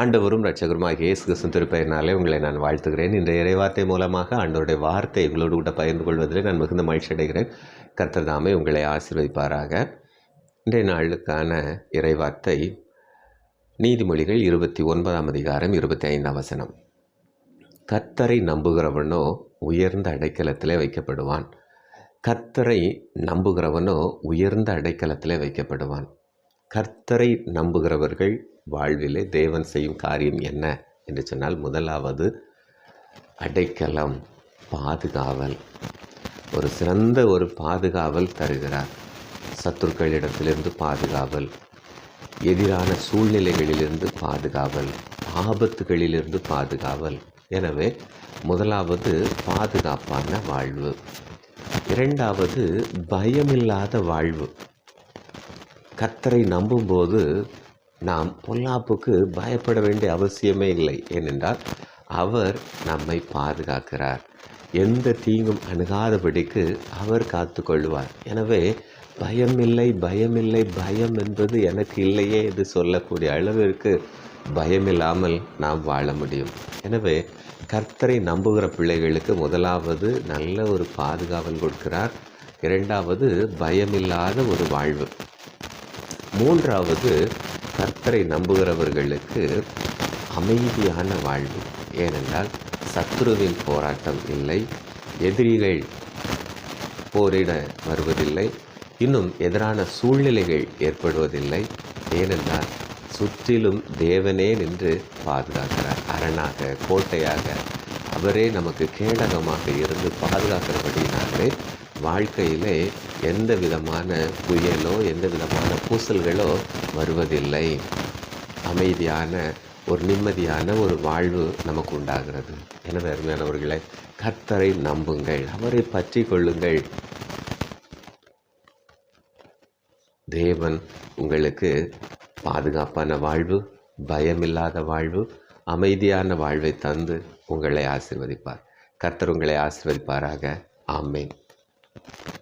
ஆண்டவரும் ரட்சகருமாக இயேசு கிறிஸ்துவின் திருப்பயினாலே உங்களை நான் வாழ்த்துகிறேன். இந்த இறைவார்த்தை மூலமாக ஆண்டோருடைய வார்த்தை உங்களோடு கூட பகிர்ந்து கொள்வதில் நான் மிகுந்த மகிழ்ச்சி அடைகிறேன். கர்த்தர் தாமே உங்களை ஆசிர்வதிப்பாராக. இன்றைய நாளுக்கான இறைவார்த்தை நீதிமொழிகள் இருபத்தி ஒன்பதாம் அதிகாரம் இருபத்தி ஐந்தாம் வசனம். கத்தரை நம்புகிறவனோ உயர்ந்த அடைக்கலத்திலே வைக்கப்படுவான். கத்தரை நம்புகிறவனோ உயர்ந்த அடைக்கலத்திலே வைக்கப்படுவான். கர்த்தரை நம்புகிறவர்கள் வாழ்விலே தேவன் செய்யும் காரியம் என்ன என்று சொன்னால் முதலாவது அடைக்கலம் பாதுகாவல். ஒரு சிறந்த ஒரு பாதுகாவல் தருகிறார். சத்துருக்களிடத்திலிருந்து பாதுகாவல் எதிரான சூழ்நிலைகளிலிருந்து பாதுகாவல் ஆபத்துகளிலிருந்து பாதுகாவல். எனவே முதலாவது பாதுகாப்பான வாழ்வு. இரண்டாவது பயமில்லாத வாழ்வு. கத்தரை நம்பும்போது நாம் பொல்லாப்புக்கு பயப்பட வேண்டிய அவசியமே இல்லை. ஏனென்றால் அவர் நம்மை பாதுகாக்கிறார். எந்த தீங்கும் அணுகாதபடிக்கு அவர் காத்து கொள்வார். எனவே பயமில்லை பயமில்லை பயம் என்பது எனக்கு இல்லையே என்று சொல்லக்கூடிய அளவிற்கு பயமில்லாமல் நாம் வாழ முடியும். எனவே கர்த்தரை நம்புகிற பிள்ளைகளுக்கு முதலாவது நல்ல ஒரு பாதுகாவல் கொடுக்கிறார். இரண்டாவது பயமில்லாத ஒரு வாழ்வு. மூன்றாவது கர்த்தரை நம்புகிறவர்களுக்கு அமைதியான வாழ்வு. ஏனென்றால் சத்துருவின் போராட்டம் இல்லை எதிரிகள் போரிட வருவதில்லை இன்னும் எதிரான சூழ்நிலைகள் ஏற்படுவதில்லை. ஏனென்றால் சுற்றிலும் தேவனே நின்று பாதுகாக்கிறார். அரணாக கோட்டையாக அவரே நமக்கு கேடகமாக இருந்து பாதுகாக்கிறபடினாலே வாழ்க்கையிலே எந்த விதமான புயலோ எந்த விதமான பூசல்களோ வருவதில்லை. அமைதியான ஒரு நிம்மதியான ஒரு வாழ்வு நமக்கு உண்டாகிறது. எனவே அருமையானவர்களை கர்த்தரை நம்புங்கள் அவரை பற்றி கொள்ளுங்கள். தேவன் உங்களுக்கு பாதுகாப்பான வாழ்வு பயமில்லாத வாழ்வு அமைதியான வாழ்வை தந்து உங்களை ஆசிர்வதிப்பார். கர்த்தர் உங்களை ஆசிர்வதிப்பாராக. ஆமேன்.